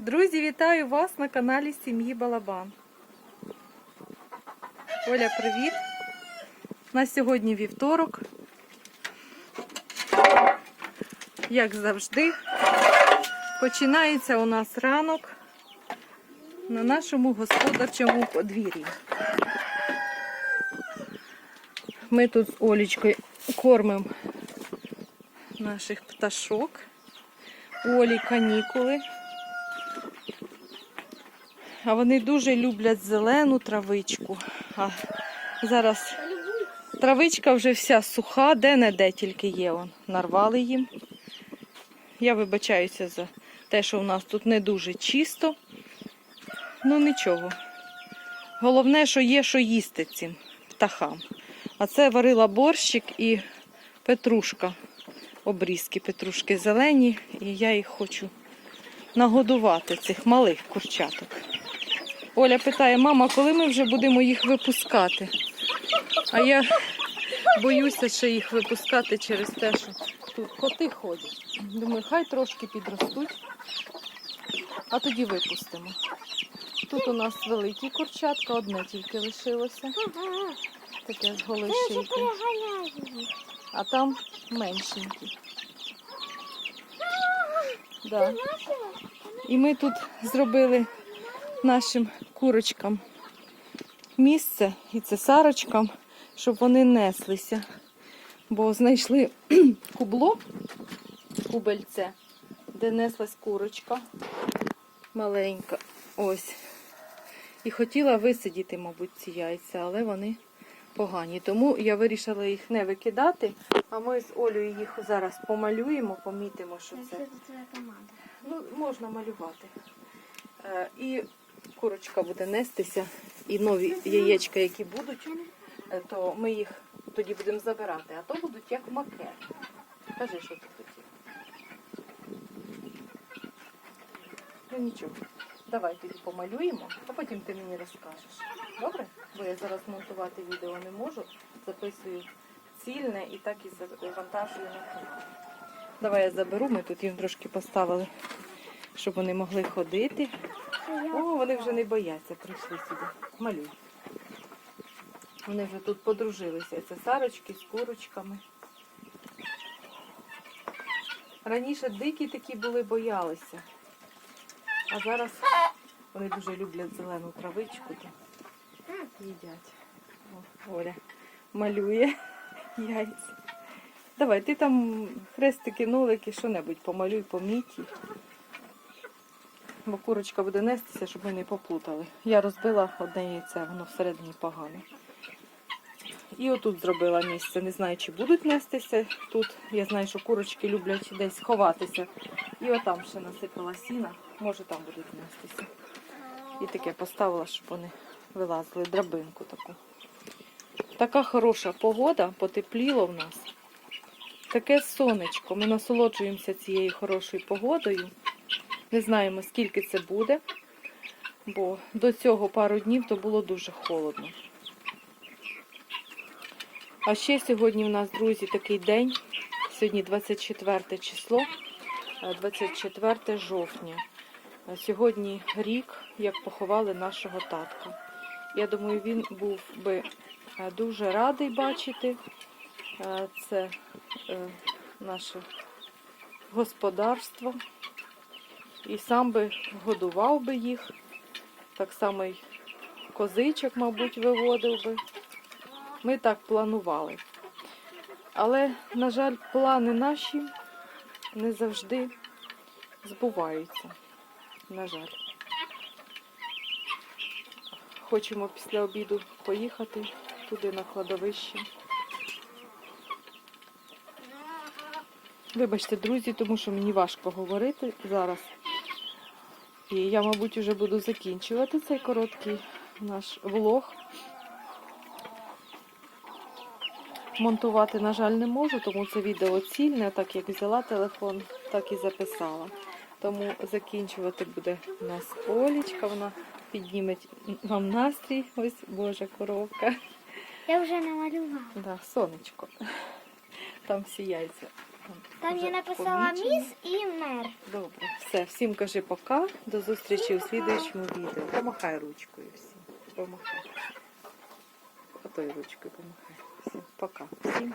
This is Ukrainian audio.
Друзі, вітаю вас на каналі Сім'ї Балабан. Оля, привіт! У нас сьогодні вівторок. Як завжди, починається у нас ранок на нашому господарчому подвір'ї. Ми тут з Олічкою кормимо наших пташок. У Олі канікули. А вони дуже люблять зелену травичку. А зараз травичка вже вся суха, де-не-де тільки є. Вон. Нарвали їм. Я вибачаюся за те, що у нас тут не дуже чисто. Ну нічого. Головне, що є, що їсти цим птахам. А це варила борщик і петрушка. Обрізки петрушки зелені, і я їх хочу нагодувати, цих малих курчаток. Оля питає, мама, коли ми вже будемо їх випускати? А я боюся ще їх випускати через те, що тут коти ходять. Думаю, хай трошки підростуть, а тоді випустимо. Тут у нас великі курчатка, одне тільки лишилося, таке з голою. А там меншенькі. Да. І ми тут зробили нашим курочкам місце і цесарочкам, щоб вони неслися. Бо знайшли кубло, кубельце, де неслась курочка маленька. Ось. І хотіла висидіти, мабуть, ці яйця, але вони погані. Тому я вирішила їх не викидати, а ми з Олею їх зараз помалюємо, помітимо, що це. Ну, можна малювати. Е, І курочка буде нестися, і нові яєчка, які будуть, е, то ми їх тоді будемо забирати, а то будуть як макет. Кажи, що ти хотів. Ну нічого. Давай тоді помалюємо, а потім ти мені розкажеш. Добре? Бо я зараз монтувати відео не можу. Записую цільне і так і завантажую на канал. Давай я заберу, ми тут їм трошки поставили, щоб вони могли ходити. О, вони вже не бояться, прийшли сюди. Малюй. Вони вже тут подружилися. Це сарочки з курочками. Раніше дикі такі були, боялися. А зараз вони дуже люблять зелену травичку. То їдять. О, Оля малює яйця. Давай, ти там хрестики, нолики, що-небудь помалюй, поміть. Бо курочка буде нестися, щоб ми не поплутали. Я розбила одне яйце, воно всередині погане. І отут зробила місце. Не знаю, чи будуть нестися тут. Я знаю, що курочки люблять десь ховатися. І отам ще насипала сіна. Може там будуть нестися. І таке поставила, щоб вони вилазили, драбинку таку. Така хороша погода, потепліло в нас. Таке сонечко. Ми насолоджуємося цією хорошою погодою. Не знаємо, скільки це буде, бо до цього пару днів то було дуже холодно. А ще сьогодні в нас, друзі, такий день. Сьогодні 24 число, е, 24 жовтня. Е, Сьогодні рік, як поховали нашого татка. Я думаю, він був би е, дуже радий бачити е, це е, наше господарство. І сам би годував би їх. Так само й козичок, мабуть, виводив би. Ми так планували. Але, на жаль, плани наші не завжди збуваються. На жаль. Хочемо після обіду поїхати туди на кладовище. Вибачте, друзі, тому що мені важко говорити зараз. І я, мабуть, вже буду закінчувати цей короткий наш влог. Монтувати, на жаль, не можу, тому це відео цільне, так як взяла телефон, так і записала. Тому закінчувати буде у нас Олічка, вона підніме нам настрій. Ось Божа коровка. Я вже намалювала. Да, сонечко. Там всі яйця. Там я написала помічені. міс і мер. Добре, Все, всім кажи пока. До зустрічі у слідуючому відео. Помахай ручкою всім. Помахай. Отою ручкою помахай. Всім пока. Всім.